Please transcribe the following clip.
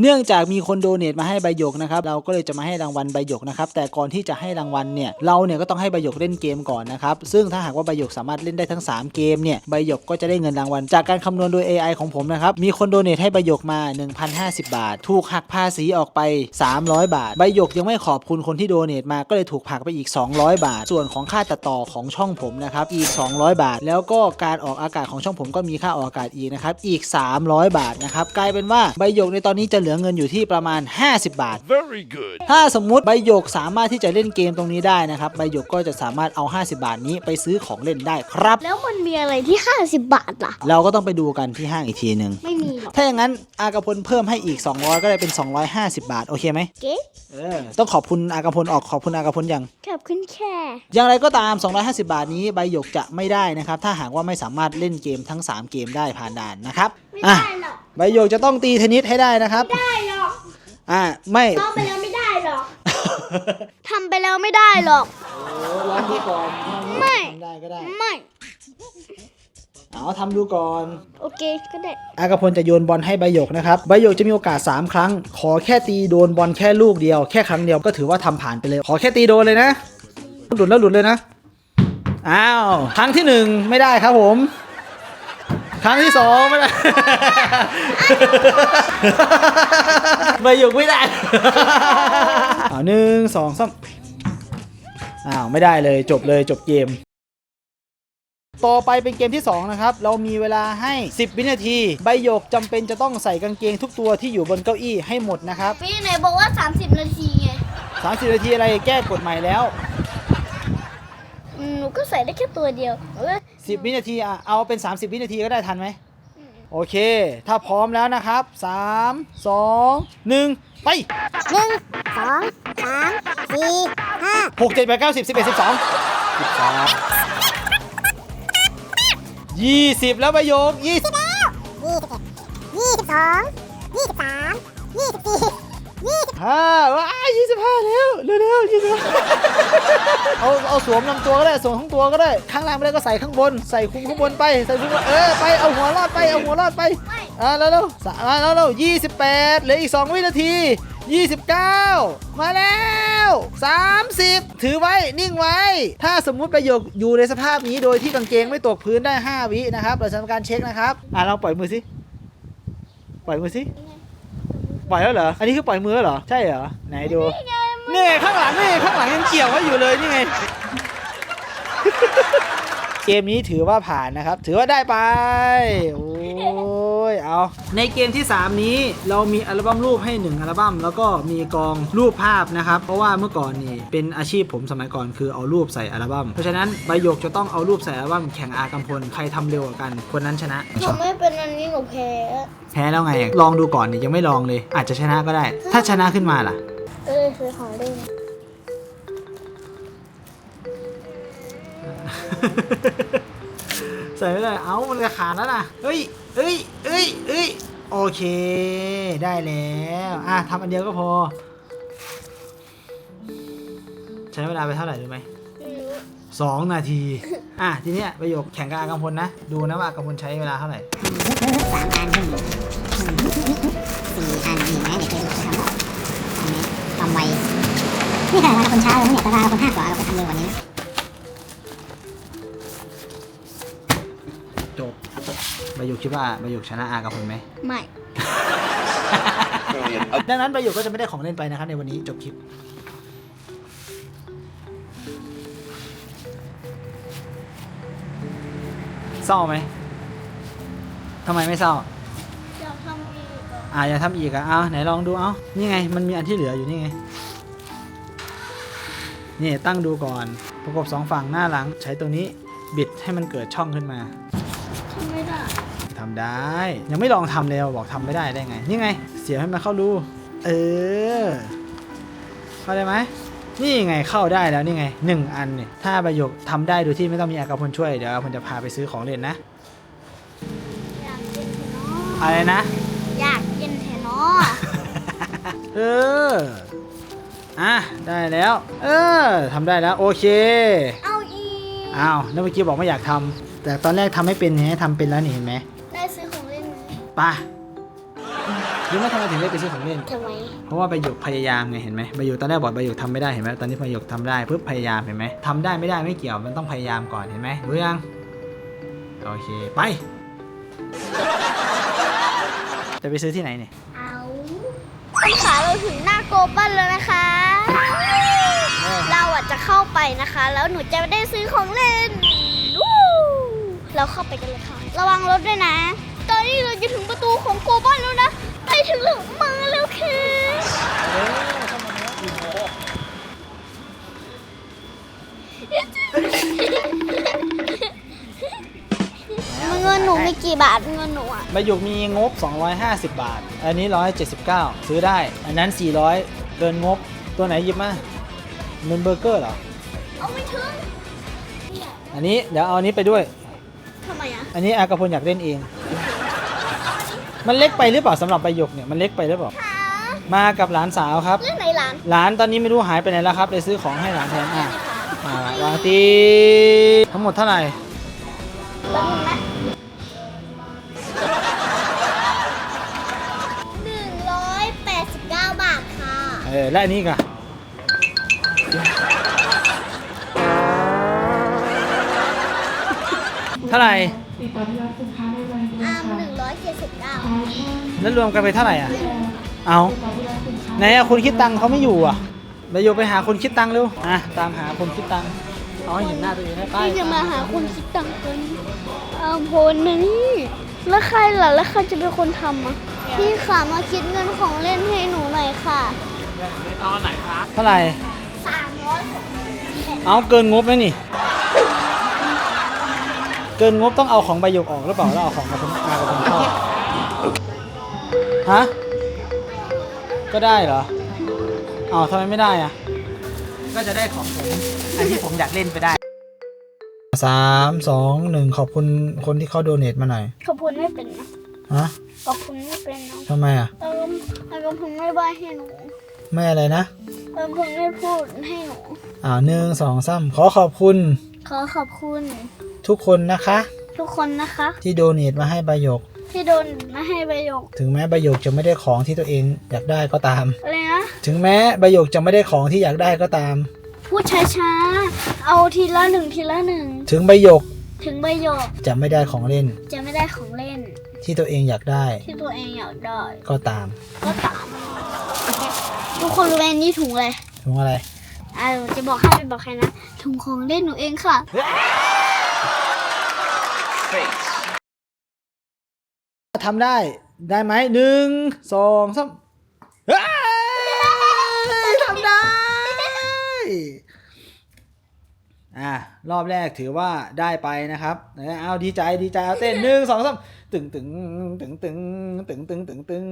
เนื่องจากมีคนโดเนทมาให้ใบหยกนะครับเราก็เลยจะมาให้รางวัลใบหยกนะครับแต่ก่อนที่จะให้รางวัลเนี่ยเราเนี่ยก็ต้องให้ใบหยกเล่นเกมก่อนนะครับซึ่งถ้าหากว่าใบหยกสามารถเล่นได้ทั้ง 3 เกมเนี่ยใบหยกก็จะได้เงินรางวัล จากการคำนวณโดย AI ของผมนะครับมีคนโดเนทให้ใบหยกมา 1,050 บาท ถูกหักภาษีออกไป 300 บาท ใบหยกยังไม่ขอบคุณคนที่โดเนทมาก็เลยถูกหักไปอีก 200 บาท ส่วนของค่าตัดต่อของช่องผมนะครับอีก 200 บาท แล้วก็การออกอากาศของช่องผมก็มีค่าออกอากาศอีกนะครับอีก 300 บาทนะครับกลายเป็นว่าใบหยกในตอนนี้จะเหลือเงินอยู่ที่ประมาณ 50 บาท Very good. ถ้าสมมุติใบหยกสามารถที่จะเล่นเกมตรงนี้ได้นะครับใบหยกก็จะสามารถเอา 50 บาทนี้ไปซื้อของเล่นได้ครับ แล้วมันมีอะไรที่ 50 บาทล่ะ เราก็ต้องไปดูกันที่ห้างอีกทีหนึ่งไม่มีหรอกถ้าอย่างนั้นอากระพลเพิ่มให้อีก 200 ก็ได้เป็น 250 บาท โอเคไหมเก๊เออต้องขอบคุณอากระพลออกขอบคุณอากระพลยัง ขอบคุณแค่ อย่างไรก็ตาม 250 บาทนี้ใบหยกจะไม่ได้นะครับ ถ้าหากว่าไม่สามารถเล่นเกมทั้ง 3 เกมได้ผ่านด่านนะครับ ไม่อะ ได้หรอกใบหยกจะต้องตีเทนนิสให้ได้นะครับได้หรอกอะไม่ ทำไปแล้วไม่ได้หรอกทำไปแล้วไม่ได้หรอก ลองดูก่อนไม่ ทำได้ก็ได้ไม่ เอาทำดูก่อน โอเคก็ได้ อากพลจะโยนบอลให้ใบหยกนะครับ ใบหยกจะมีโอกาส 3 ครั้ง ขอแค่ตีโดนบอลแค่ลูกเดียว แค่ครั้งเดียวก็ถือว่าทำผ่านไปเลย ขอแค่ตีโดนเลยนะ หลุดแล้วหลุดเลยนะ อ้าว ครั้งที่หนึ่งไม่ได้ครับผม ครั้งที่สองไม่ได้ใบหยกไม่ได้อ้าวหนึ่งสองสามอ้าวไม่ได้เลยจบเลยจบเกม ต่อไปเป็นเกมที่ 2 นะครับ เรามีเวลาให้ 10 วินาที ใบหยกจำเป็นจะต้องใส่กางเกงทุกตัวที่อยู่บนเก้าอี้ให้หมดนะครับ พี่ไหนบอกว่า 30 นาทีไง30 นาทีอะไรแก้กฎใหม่แล้วอืมหนูก็ใส่ได้แค่ตัวเดียวเอ้ย 10 วินาทีอะเอาเป็น 30 วินาทีก็ได้ทันไหมโอเค ถ้าพร้อมแล้วนะครับ 3 2 1 ไป หนึ่งสองสามสี่ห้า6 7 8 9 10 11 12 13 20 แล้วใบหยก20 ยี่สิบเอ็ดยี่สิบสองยี่สิบสามยี่สิบสี่ยี่สิบห้าว้ายยี่สิบห้าแล้วเร็วเร็วยี่สิบ เอาเอาสวมลำตัวก็ได้สวมทั้งตัวก็ได้ข้างล่างไม่ได้ก็ใส่ข้างบน ใส่คุมข้างบนไปใส่คุมเออไปเอาหัวรอดไปเอาหัวรอดไปอ่าแล้วเร็วสามแล้วเร็วยี่สิบแปดเหลืออีกสองวินาทียี่สิบเก้ามาแล้วสามสิบถือไว้นิ่งไว้ ถ้าสมมุติประโยคอยู่ในสภาพนี้โดยที่กางเกงไม่ตกพื้นได้ห้าวินะครับเราจะทำการเช็คนะครับอ่าลองปล่อยมือสิปล่อยมือสิปล่อยแล้วเหรออันนี้คือปล่อยมือเหรอใช่เหรอไหนดู นี่ไงข้างหลังนี่ข้างหลังยังเกี่ยวไว้อยู่เลยนี่ไง เกมนี้ถือว่าผ่านนะครับ ถือว่าได้ไปโอ้ยเอาในเกมที่ 3 นี้เรามีอัลบั้มรูปให้ 1 อัลบั้มแล้วก็มีกองรูปภาพนะครับ เพราะว่าเมื่อก่อนนี่เป็นอาชีพผมสมัยก่อนคือเอารูปใส่อัลบั้มเพราะฉะนั้นใบหยกจะต้องเอารูปใส่อัลบั้มแข่งอากำพลใครทำเร็วกว่ากันคนนั้นชนะ หนูไม่เป็นอันนี้หนูแพ้แพ้แล้วไง ลองดูก่อนนี่ยังไม่ลองเลย อาจจะชนะก็ได้ ถ้าชนะขึ้นมาล่ะ ก็เลยซื้อของเล่นใส่ไม่ได้ เอ้า มันจะขาดแล้วนะเฮ้ยเฮ้ยเฮ้ยเฮ้ยโอเค ได้แล้ว อะทำอันเดียวก็พอ ใช้เวลาไปเท่าไหร่รู้ไหมไม่รู้สองนาที อะ ทีเนี้ยประโยคแข่งกับอากำพลนะ ดูนะว่าอากำพลใช้เวลาเท่าไหร่สามอันหนึ่งสี่อันนี่ไหมเดี๋ยวเคยทำอันนี้ ทำไวนี่ขนาดเราคนช้าเลยเนี่ยแต่เราคนห้ากว่าเราก็ทำเร็วกว่านี้นะจบประโยคคิดว่าประโยคชนะอากำพลไหมไม่ ดังนั้นประโยคก็จะไม่ได้ของเล่นไปนะครับในวันนี้จบคลิปเศร้าไหมทำไมไม่เศร้าอยากทำ อีกอะอ่าอย่าทำอีกอะเอาไหนลองดูเอานี่ไงมันมีอันที่เหลืออยู่นี่ไงนี่ตั้งดูก่อนประกบสองฝั่งหน้าหลัง ใช้ตัวนี้บิดให้มันเกิดช่องขึ้นมาทำไม่ได้ทำได้ ยังไม่ลองทำเลยบอกทำไม่ได้ได้ไง นี่ไง เสียบให้มันเข้ารูเออเข้าได้ไหมนี่ไงเข้าได้แล้วนี่ไงหนึ่งอันเนี่ยถ้าประโยคทำได้โดยที่ไม่ต้องมีอากาพลช่วยเดี๋ยวอากาพลจะพาไปซื้อของเล่นนะ อยากกินแทนออะไรนะ อยากกินแทนอ เออ อะ ได้แล้ว เออทำได้แล้ว โอเค เอาอีกอ้าว แล้วเมื่อกี้บอกไม่อยากทำ แต่ตอนแรกทำไม่เป็นไงทำเป็นแล้วนี่เห็นไหมได้ซื้อของเล่นไหมไปรู้ไหมทำไมถึงได้ไปซื้อของเล่น ทำไมเพราะว่าใบหยกพยายามไงเห็นไหมใบหยกตอนแรกบอกใบหยกทำไม่ได้เห็นไหมตอนนี้ใบหยกทำได้ปุ๊บพยายามเห็นไหมทำได้ไม่ได้ไม่เกี่ยวมันต้องพยายามก่อนเห็นไหมรู้ยังโอเคไป จะไปซื้อที่ไหนเนี่ยเอา คุณขาเราถึงหน้าโกบันแล้วนะคะ เราอะจะเข้าไปนะคะ แล้วหนูจะได้ซื้อของเล่นวู้เราเข้าไปกันเลยค่ะ ระวังรถด้วยนะ ตอนนี้เราจะถึงประตูของโกบันแล้วนะ ไปถึงหลังมาแล้วค่ะ เงินหนูมีกี่บาทเงินหนูอะใบหยกมีงบ 250 บาท อันนี้ 179 ซื้อได้ อันนั้น 400 เกินงบ ตัวไหนหยิบมาเป็นเบอร์เกอร์เหรอ เอาไม่ถึงอันนี้เดี๋ยวเอาอันนี้ไปด้วย ทำไมอะอันนี้อากระพลอยากเล่นเอง มันเล็กไปหรือเปล่าสำหรับใบหยกเนี่ย มันเล็กไปหรือเปล่าขามากับหลานสาวครับ เรื่องไหนร้านหลานตอนนี้ไม่รู้หายไปไหนแล้วครับเลยซื้อของให้หลานแทนอะอ่าวางตีทั้งหมดเท่าไหร่ แล้วมึงน ออและอันนี้อีกันเท่าไหร่อ่าหนึ่งร้อยเจ็ดสิบเก้าแล้วรวมกันไปเท่าไหร่อะ เอาไหนอะคนคิดตังค์เขาไม่อยู่อะไปโยไปหาคนคิดตังค์เร็วอะตามหาคนคิดตังค์เอาให้เห็นหน้าตัวเองได้ป้ายพี่จะมาหาคนคิดตังค์กันอาพลนะนี่ แล้วใครล่ะ แล้วใครจะเป็นคนทำอะ พี่ขามาคิดเงินของเล่นให้หนูหน่อยค่ะ เท่าไหร่สามร้อยเอาเกินงบแล้วนี่ เกินงบต้องเอาของใบหยกออกหรือเปล่าแล้วเอาของมาคุณมากับคุณพ่อฮะก็ได้เหรออ้าทำไมไม่ได้อะก็จะได้ของผมอันที่ผมอยากเล่นไปได้สามสองหนึ่งขอบคุณคนที่เขาโดเนทมาหน่อยขอบคุณไม่เป็นนะฮะขอบคุณไม่เป็นนะทำไมอะเออแล้วก็ผมไม่บายให้หนู ไม่อะไรนะเออผมไม่พูดให้หนูอ่าหนึ่งสองสามขอขอบคุณ ขอขอบคุณ ทุกคนนะคะ ทุกคนนะคะ ที่โดเนทมาให้ใบหยก ที่โดนมาให้ประโยคถึงแม้ใบหยกจะไม่ได้ของที่ตัวเองอยากได้ก็ตาม อะไรนะ ถึงแม้ใบหยกจะไม่ได้ของที่อยากได้ก็ตาม พูดช้าๆ เอาทีละหนึ่งทีละหนึ่ง ถึงใบหยกถึงประโยคจะไม่ได้ของเล่นจะไม่ได้ของเล่น ที่ตัวเองอยากได้ที่ตัวเองอยากได้ก็ตาม ก็ตาม ทุกคนรู้ไหมนี่ถุงอะไรถึงอะไรอ่าหนูจะบอกให้ไม่บอกใครนะถุงของเล่นหนูเองค่ะ ทำได้ได้ไหมหนึ่งสองสามเฮ้ยทำได้ อ่ารอบแรกถือว่าได้ไปนะครับนะเอาดีใจดีใจเอาเต้นหนึ่งสองสามตึงตึงตึงตึงตึงตึงตึงตึง